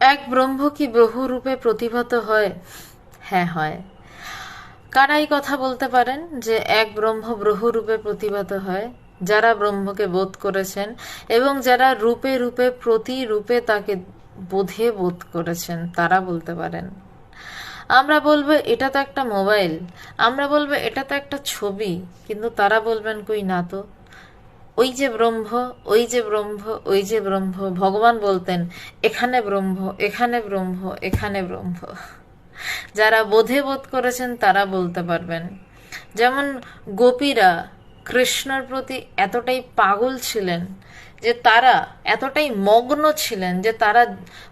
এক ব্রহ্ম কি বহু রূপে প্রতিভাত হয়? হ্যাঁ হয়। কারাই কথা বলতে পারেন যে এক ব্রহ্ম বহু রূপে প্রতিভাত হয়? যারা ব্রহ্মকে বোধ করেছেন এবং যারা রূপে রূপে প্রতি রূপে তাকে বোধে বোধ করেছেন, তারা বলতে পারেন। আমরা বলব, এটা তো একটা মোবাইল। আমরা বলব, এটা তো একটা ছবি। কিন্তু তারা বলবেন, কই না তো। ওই যে ব্রহ্ম, ওই যে ব্রহ্ম, ওই যে ব্রহ্ম, ভগবান বলতেন, এখানে ব্রহ্ম এখানে ব্রহ্ম এখানে ব্রহ্ম। যারা বোধে বোধ করেছেন তারা বলতে পারবেন। যেমন গোপীরা কৃষ্ণর প্রতি এতটাই পাগল ছিলেন যে তারা এতটাই মগ্ন ছিলেন যে তারা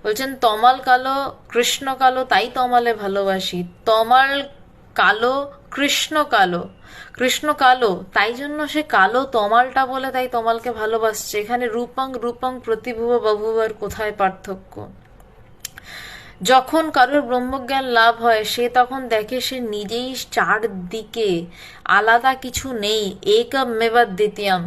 বলছেন, তমাল কালো, কৃষ্ণ কালো, তাই তমালে ভালোবাসি। তমাল কালো, কৃষ্ণ কালো। কৃষ্ণ কালো, তাই জন্য সে কালো তমালটা বলে তাই তমালকে ভালোবাসছে। এখানে রূপং রূপং প্রতিভুব বাবুবার কোথায় পার্থক্য? যখন কারোর ব্রহ্মজ্ঞান লাভ হয়, সে তখন দেখে সে নিজেই চারদিকে আলাদা কিছু নেই একম মেবার দ্বিতীয়াম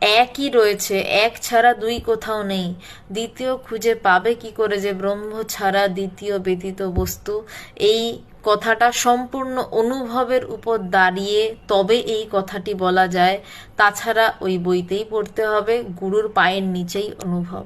একই রয়েছে, এক ছাড়া দুই কোথাও নেই। দ্বিতীয় খুঁজে পাবে কি করে যে ব্রহ্ম ছাড়া দ্বিতীয় ব্যতীত বস্তু। এই কথাটা সম্পূর্ণ অনুভবের উপর দাঁড়িয়ে তবে এই কথাটি বলা যায়। তাছাড়া ওই বইতেই পড়তে হবে, গুরুর পায়ের নিচেই অনুভব।